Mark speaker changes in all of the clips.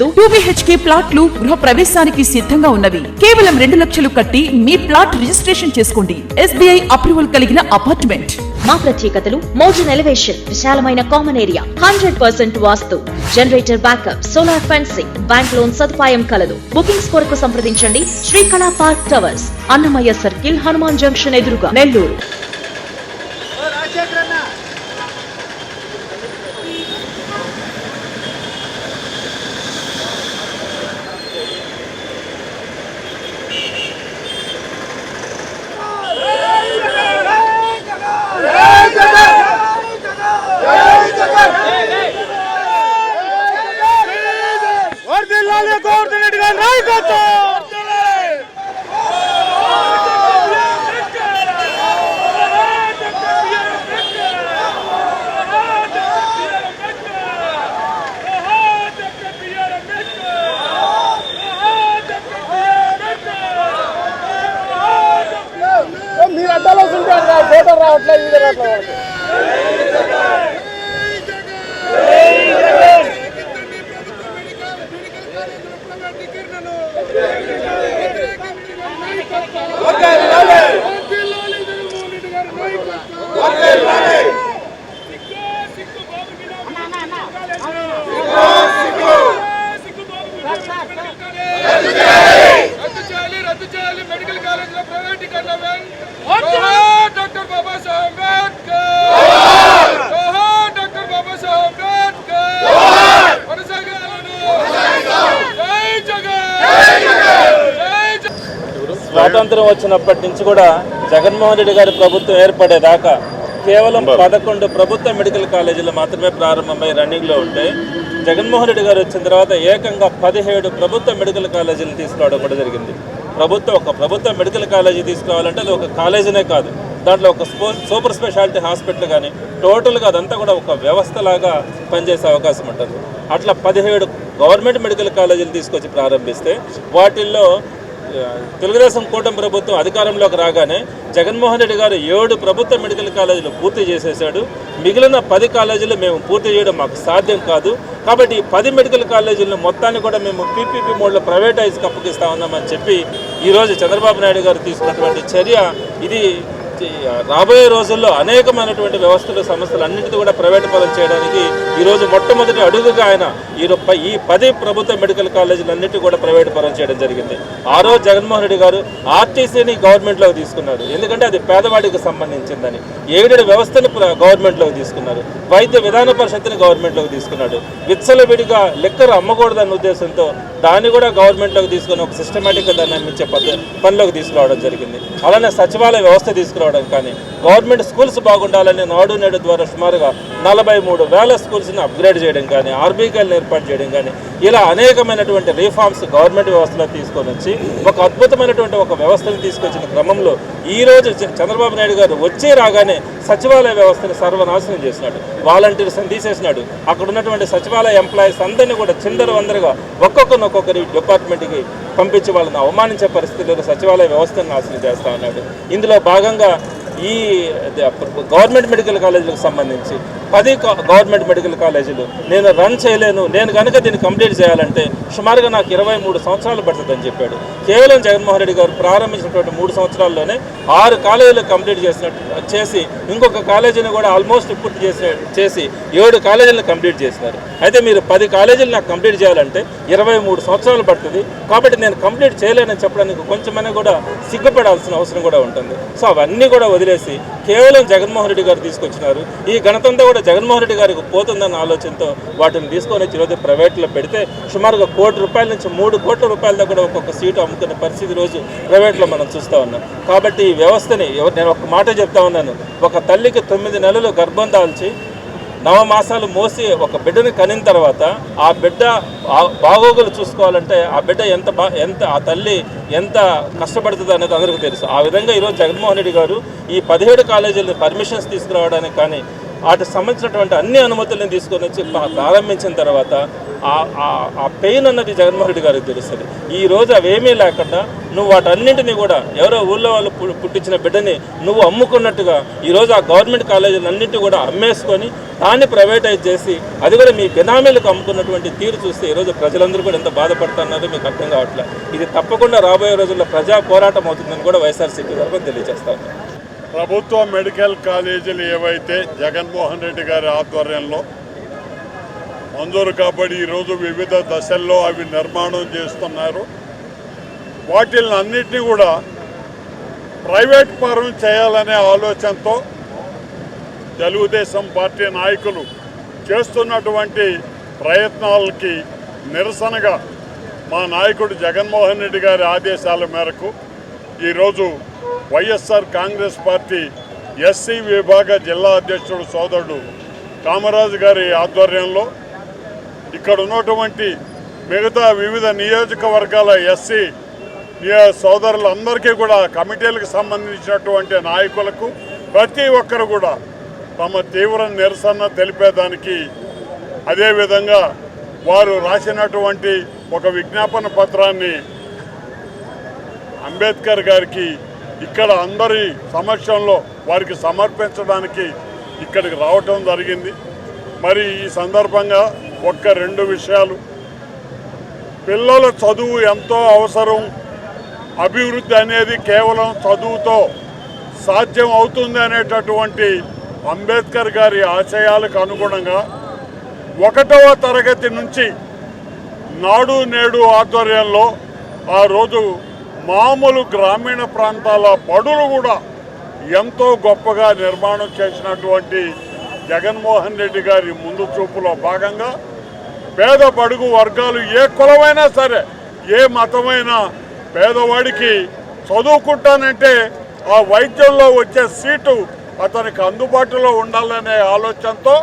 Speaker 1: Two BHK ప్లాట్లు గృహ ప్రవేశానికి సిద్ధంగా ఉన్నవి. కేవలం రెండు లక్షలు కట్టి మీ ప్లాట్ రిజిస్ట్రేషన్ చేసుకోండి. ఎస్బీఐ అప్రూవల్ కలిగిన అపార్ట్మెంట్.
Speaker 2: మా ప్రత్యేకతలు మోడర్న్ ఎలివేషన్ విశాలమైన common area hundred percent vastu. Generator backup solar fencing bank loan సదుపాయం కలదు. బుకింగ్స్ కొరకు సంప్రదించండి. Srikala Park Towers Annamayya Circle Hanuman Junction ఎదురుగా. నెల్లూరు.
Speaker 3: ఫోటో రావట్లేదు వీడియో
Speaker 4: స్వాతంత్రం వచ్చినప్పటి నుంచి కూడా జగన్మోహన్ రెడ్డి గారి ప్రభుత్వం ఏర్పడేదాకా కేవలం పదకొండు ప్రభుత్వ మెడికల్ కాలేజీలు మాత్రమే ప్రారంభమై రన్నింగ్లో ఉంటాయి. జగన్మోహన్ రెడ్డి గారు వచ్చిన తర్వాత ఏకంగా పదిహేడు ప్రభుత్వ మెడికల్ కాలేజీలు తీసుకురావడం కూడా జరిగింది. ప్రభుత్వం ఒక ప్రభుత్వ మెడికల్ కాలేజీ తీసుకురావాలంటే అది ఒక కాలేజీనే కాదు. దాంట్లో ఒక స్పో సూపర్ స్పెషాలిటీ హాస్పిటల్ కానీ టోటల్గా అదంతా కూడా ఒక వ్యవస్థలాగా పనిచేసే అవకాశం ఉంటుంది. అట్లా పదిహేడు గవర్నమెంట్ మెడికల్ కాలేజీలు తీసుకొచ్చి ప్రారంభిస్తే వాటిల్లో తెలుగుదేశం కూటమి ప్రభుత్వం అధికారంలోకి రాగానే జగన్మోహన్ రెడ్డి గారు ఏడు ప్రభుత్వ మెడికల్ కాలేజీలు పూర్తి చేసేశాడు. మిగిలిన పది కాలేజీలు మేము పూర్తి చేయడం మాకు సాధ్యం కాదు. కాబట్టి ఈ పది మెడికల్ కాలేజీలను మొత్తాన్ని కూడా మేము పీపీపీ మోడ్లో ప్రైవేటైజ్కి అప్పగిస్తా ఉన్నామని చెప్పి ఈరోజు చంద్రబాబు నాయుడు గారు తీసుకున్నటువంటి చర్య. ఇది రాబోయే రోజుల్లో అనేకమైనటువంటి వ్యవస్థలు సంస్థలు అన్నింటినీ కూడా ప్రైవేట్ పరం చేయడానికి ఈరోజు మొట్టమొదటి అడుగుగా ఆయన ఈ ఈ పది ప్రభుత్వ మెడికల్ కాలేజీలన్నిటి కూడా ప్రైవేట్ పరం చేయడం జరిగింది. ఆ రోజు జగన్మోహన్ రెడ్డి గారు ఆర్టీసీని గవర్నమెంట్లోకి తీసుకున్నారు. ఎందుకంటే అది పేదవాడికి సంబంధించిందని. ఏడు వ్యవస్థను గవర్నమెంట్లోకి తీసుకున్నారు. వైద్య విధాన పరిషత్తుని గవర్నమెంట్లోకి తీసుకున్నాడు. విచ్చలవిడిగా లెక్కలు అమ్మకూడదన్న ఉద్దేశంతో దాన్ని కూడా గవర్నమెంట్లోకి తీసుకొని ఒక సిస్టమేటిక్గా దాన్ని అందించే పద్ధతి పనిలోకి తీసుకురావడం జరిగింది. అలానే సచివాలయ వ్యవస్థ తీసుకురావడం కానీ గవర్నమెంట్ స్కూల్స్ బాగుండాలని నాడు నేడు ద్వారా సుమారుగా నలభై మూడు వేల స్కూల్స్ని అప్గ్రేడ్ చేయడం కానీ ఆర్బీకేలను ఏర్పాటు చేయడం కానీ ఇలా అనేకమైనటువంటి రీఫార్మ్స్ గవర్నమెంట్ వ్యవస్థలో తీసుకొని వచ్చి ఒక అద్భుతమైనటువంటి ఒక వ్యవస్థను తీసుకొచ్చిన క్రమంలో ఈ రోజు చంద్రబాబు నాయుడు గారు వచ్చే రాగానే సచివాలయ వ్యవస్థను సర్వనాశనం చేసినాడు. వాలంటీర్స్ తీసేసినాడు. అక్కడ ఉన్నటువంటి సచివాలయ ఎంప్లాయీస్ అందరినీ కూడా చిందరు వందరుగా ఒక్కొక్కరిని ఒక్కొక్కరి డిపార్ట్మెంట్కి పంపించి వాళ్ళని అవమానించే పరిస్థితుల్లో సచివాలయ వ్యవస్థను నాశనం చేస్తా ఉన్నాడు. ఇందులో భాగంగా ఈ గవర్నమెంట్ మెడికల్ కాలేజీలకు సంబంధించి పది గవర్నమెంట్ మెడికల్ కాలేజీలు నేను రన్ చేయలేను నేను కనుక దీన్ని కంప్లీట్ చేయాలంటే సుమారుగా నాకు ఇరవై మూడు సంవత్సరాలు పడుతుందని చెప్పాడు. కేవలం జగన్మోహన్ రెడ్డి గారు ప్రారంభించినటువంటి మూడు సంవత్సరాల్లోనే ఆరు కాలేజీలు కంప్లీట్ చేసినట్టు చేసి ఇంకొక కాలేజీని కూడా ఆల్మోస్ట్ పూర్తి చేసి చేసి ఏడు కాలేజీలను కంప్లీట్ చేసినారు. అయితే మీరు పది కాలేజీలు నాకు కంప్లీట్ చేయాలంటే ఇరవై మూడు సంవత్సరాలు పడుతుంది. కాబట్టి నేను కంప్లీట్ చేయలేనని చెప్పడానికి కొంచెమైనా కూడా సిగ్గుపడాల్సిన అవసరం కూడా ఉంటుంది. సో అవన్నీ కూడా వదిలేసి కేవలం జగన్మోహన్ రెడ్డి గారు తీసుకొచ్చినారు. ఈ ఘనతంతా కూడా జగన్మోహన్ రెడ్డి గారికి పోతుందన్న ఆలోచనతో వాటిని తీసుకొని వచ్చి ఈరోజు ప్రైవేట్లో పెడితే సుమారుగా కోటి రూపాయల నుంచి మూడు కోట్ల రూపాయలతో కూడా ఒక్కొక్క సీటు అమ్ముకునే పరిస్థితి రోజు ప్రైవేట్లో మనం చూస్తూ ఉన్నాం. కాబట్టి ఈ వ్యవస్థని నేను ఒక మాట చెప్తా ఉన్నాను. ఒక తల్లికి తొమ్మిది నెలలు గర్భం దాల్చి నవమాసాలు మోసి ఒక బిడ్డని కనిన తర్వాత ఆ బిడ్డ బాగోగులు చూసుకోవాలంటే ఆ బిడ్డ ఎంత బా ఎంత ఆ తల్లి ఎంత కష్టపడుతుంది అనేది అందరికీ తెలుసు. ఆ విధంగా ఈరోజు జగన్మోహన్ రెడ్డి గారు ఈ పదిహేడు కాలేజీలను పర్మిషన్స్ తీసుకురావడానికి కానీ వాటికి సంబంధించినటువంటి అన్ని అనుమతులను తీసుకొని వచ్చి ప్రారంభించిన తర్వాత ఆ- ఆ- ఆ పెయిన్ అన్నది జగన్మోహన్ రెడ్డి గారికి తెలుస్తుంది ఈ రోజు అవేమీ లేకుండా నువ్వు వాటన్నింటినీ కూడా ఎవరో ఊళ్ళో వాళ్ళు పుట్టించిన బిడ్డని నువ్వు అమ్ముకున్నట్టుగా ఈరోజు ఆ గవర్నమెంట్ కాలేజీలన్నింటినీ కూడా అమ్మేసుకొని దాన్ని ప్రైవేటైజ్ చేసి అది కూడా మీ బినామీలకు అమ్ముకున్నటువంటి తీరు చూస్తే ఈ రోజు ప్రజలందరూ కూడా ఎంత బాధపడుతున్నారో మీకు అర్థం కావట్లేదు ఇది తప్పకుండా రాబోయే రోజుల్లో ప్రజా పోరాటం అవుతుందని కూడా వైఎస్ఆర్సీపీ తరఫున తెలియజేస్తా ఉన్నాను.
Speaker 5: ప్రభుత్వ మెడికల్ కాలేజీలు ఏవైతే జగన్మోహన్ రెడ్డి గారి ఆధ్వర్యంలో మంజూరు కాబట్టి ఈరోజు వివిధ దశల్లో అవి నిర్మాణం చేస్తున్నారు. వాటిని అన్నిటినీ కూడా ప్రైవేట్ పరం చేయాలనే ఆలోచనతో తెలుగుదేశం పార్టీ నాయకులు చేస్తున్నటువంటి ప్రయత్నాలకి నిరసనగా మా నాయకుడు జగన్మోహన్ రెడ్డి గారి ఆదేశాల మేరకు ఈరోజు వైఎస్ఆర్ కాంగ్రెస్ పార్టీ ఎస్సీ విభాగ జిల్లా అధ్యక్షుడు సోదరుడు కామరాజు గారి ఆధ్వర్యంలో ఇక్కడ ఉన్నటువంటి మిగతా వివిధ నియోజకవర్గాల ఎస్సీ నియో- సోదరులందరికీ కూడా కమిటీలకు సంబంధించినటువంటి నాయకులకు ప్రతి ఒక్కరు కూడా తమ తీవ్ర నిరసన తెలిపేదానికి అదేవిధంగా వారు రాసినటువంటి ఒక విజ్ఞాపన పత్రాన్ని అంబేద్కర్ గారికి ఇక్కడ అందరి సమక్షంలో వారికి సమర్పించడానికి ఇక్కడికి రావటం జరిగింది. మరి ఈ సందర్భంగా ఒక్క రెండు విషయాలు. పిల్లల చదువు ఎంతో అవసరం. అభివృద్ధి అనేది కేవలం చదువుతో సాధ్యం అవుతుంది అనేటటువంటి అంబేద్కర్ గారి ఆశయాలకు అనుగుణంగా ఒకటవ తరగతి నుంచి నాడు నేడు ఆధ్వర్యంలో ఆ రోజు మామూలు గ్రామీణ ప్రాంతాల బడులు కూడా ఎంతో గొప్పగా నిర్మాణం చేసినటువంటి జగన్మోహన్ రెడ్డి గారి ముందు చూపులో భాగంగా పేద బడుగు వర్గాలు ఏ కులమైనా సరే ఏ మతమైనా పేదవాడికి చదువుకుంటానంటే ఆ వైద్యంలో వచ్చే సీటు అతనికి అందుబాటులో ఉండాలనే ఆలోచనతో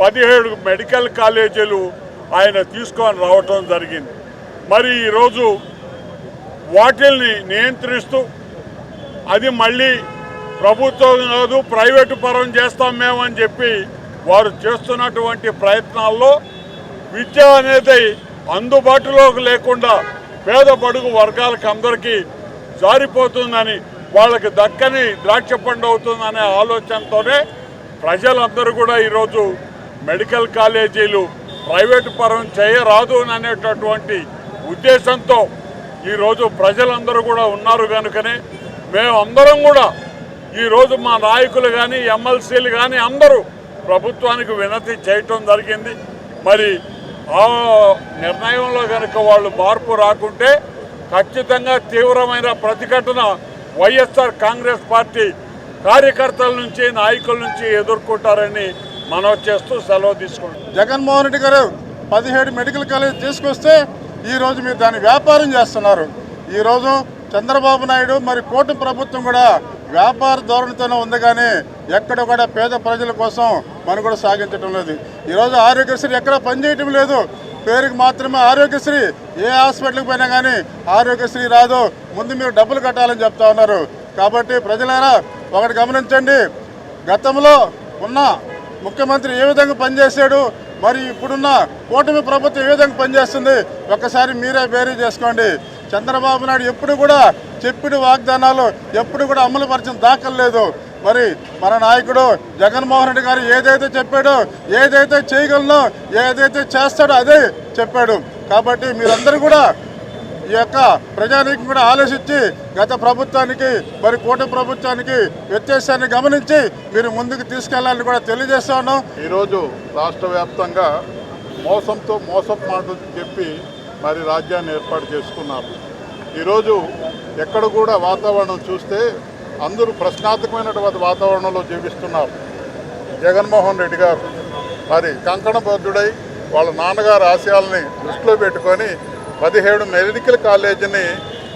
Speaker 5: పదిహేడు మెడికల్ కాలేజీలు ఆయన తీసుకొని రావటం జరిగింది. మరి ఈరోజు వాటిల్ని నియంత్రిస్తూ అది మళ్ళీ ప్రభుత్వం కాదు ప్రైవేటు పరం చేస్తాం మేమని చెప్పి వారు చేస్తున్నటువంటి ప్రయత్నాల్లో విద్య అనేది అందుబాటులోకి లేకుండా పేద బడుగు వర్గాలకు అందరికీ జారిపోతుందని వాళ్ళకి దక్కని ద్రాక్ష పండు అవుతుందనే ఆలోచనతోనే ప్రజలందరూ కూడా ఈరోజు మెడికల్ కాలేజీలు ప్రైవేటు పరం చేయరాదు అనేటటువంటి ఉద్దేశంతో ఈరోజు ప్రజలందరూ కూడా ఉన్నారు కనుకనే మేమందరం కూడా ఈరోజు మా నాయకులు కానీ ఎమ్మెల్సీలు కానీ అందరూ ప్రభుత్వానికి వినతి చేయటం జరిగింది. మరి ఆ నిర్ణయంలో కనుక వాళ్ళు మార్పు రాకుంటే ఖచ్చితంగా తీవ్రమైన ప్రతిఘటన వైఎస్ఆర్ కాంగ్రెస్ పార్టీ కార్యకర్తల నుంచి నాయకుల నుంచి ఎదుర్కొంటారని మనం చేస్తూ సెలవు తీసుకుంటాం
Speaker 6: జగన్మోహన్ రెడ్డి గారు పదిహేడు మెడికల్ కాలేజ్ తీసుకొస్తే ఈరోజు మీరు దాన్ని వ్యాపారం చేస్తున్నారు. ఈరోజు చంద్రబాబు నాయుడు మరి కోటి ప్రభుత్వం కూడా వ్యాపార ధోరణితోనే ఉంది కానీ ఎక్కడ కూడా పేద ప్రజల కోసం మనం కూడా సాగించడం లేదు. ఈరోజు ఆరోగ్యశ్రీ ఎక్కడ పనిచేయటం లేదు. పేరుకి మాత్రమే ఆరోగ్యశ్రీ ఏ హాస్పిటల్కి పోయినా కానీ ఆరోగ్యశ్రీ రాదు. ముందు మీరు డబ్బులు కట్టాలని చెప్తా ఉన్నారు. కాబట్టి ప్రజలారా ఒకటి గమనించండి. గతంలో ఉన్న ముఖ్యమంత్రి ఏ విధంగా పనిచేశాడు? మరి ఇప్పుడున్న కూటమి ప్రభుత్వం ఏ విధంగా పనిచేస్తుంది? ఒక్కసారి మీరే బేరీ చేసుకోండి. చంద్రబాబు నాయుడు ఎప్పుడు కూడా చెప్పిన వాగ్దానాలు ఎప్పుడు కూడా అమలు పరిచిన దాఖలు లేదు. మరి మన నాయకుడు జగన్మోహన్ రెడ్డి గారు ఏదైతే చెప్పాడో ఏదైతే చేయగలనో ఏదైతే చేస్తాడో అదే చెప్పాడు. కాబట్టి మీరందరూ కూడా ఈ యొక్క ప్రజానికి కూడా ఆలోచించి గత ప్రభుత్వానికి మరి కూటమి ప్రభుత్వానికి వ్యత్యాసాన్ని గమనించి మీరు ముందుకు తీసుకెళ్ళాలని కూడా తెలియజేస్తా ఉన్నాం.
Speaker 5: ఈరోజు రాష్ట్ర వ్యాప్తంగా మోసంతో మోసం మాటలు చెప్పి మరి రాజ్యాన్ని ఏర్పాటు చేసుకున్నారు. ఈరోజు ఎక్కడ కూడా వాతావరణం చూస్తే అందరూ ప్రశ్నార్థకమైనటువంటి వాతావరణంలో జీవిస్తున్నారు. జగన్మోహన్ రెడ్డి గారు. మరి కంకణబద్ధుడై వాళ్ళ నాన్నగారి ఆశయాల్ని దృష్టిలో పెట్టుకొని పదిహేడు మెడికల్ కాలేజీని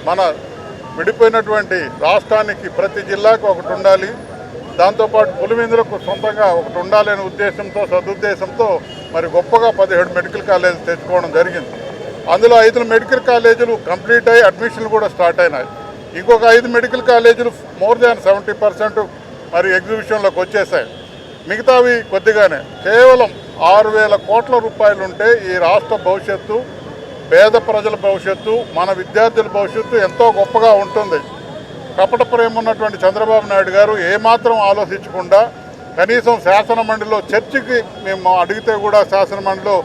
Speaker 5: మన విడిపోయినటువంటి రాష్ట్రానికి ప్రతి జిల్లాకు ఒకటి ఉండాలి. దాంతోపాటు పులివెందులకు సొంతంగా ఒకటి ఉండాలనే ఉద్దేశంతో సదుద్దేశంతో మరి గొప్పగా పదిహేడు మెడికల్ కాలేజీ తెచ్చుకోవడం జరిగింది. అందులో ఐదు మెడికల్ కాలేజీలు కంప్లీట్ అయ్యి అడ్మిషన్లు కూడా స్టార్ట్ అయినాయి. ఇంకొక ఐదు మెడికల్ కాలేజీలు మోర్ దాన్ సెవెంటీ పర్సెంట్ మరి ఎగ్జిబిషన్లోకి వచ్చేసాయి.
Speaker 3: మిగతావి కొద్దిగానే. కేవలం ఆరు వేల కోట్ల రూపాయలుంటే ఈ రాష్ట్ర భవిష్యత్తు పేద ప్రజల భవిష్యత్తు మన విద్యార్థుల భవిష్యత్తు ఎంతో గొప్పగా ఉంటుంది. కపట ప్రేమ ఉన్నటువంటి చంద్రబాబు నాయుడు గారు ఏమాత్రం ఆలోచించకుండా కనీసం శాసనమండలిలో చర్చికి చర్చకి మేము అడిగితే కూడా శాసనమండలిలో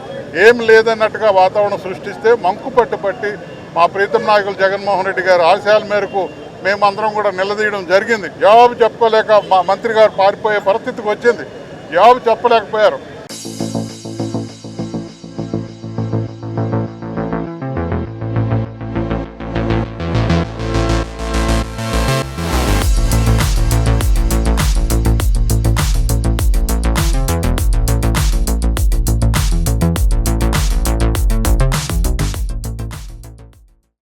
Speaker 3: ఏం లేదన్నట్టుగా వాతావరణం సృష్టిస్తే మంకు పట్టు పట్టి మా ప్రీతం నాయకులు జగన్మోహన్ రెడ్డి గారు ఆశయాల మేరకు మేమందరం కూడా నిలదీయడం జరిగింది. జవాబు చెప్పుకోలేక మా మంత్రి గారు పారిపోయే పరిస్థితికి వచ్చింది. జవాబు చెప్పలేకపోయారు.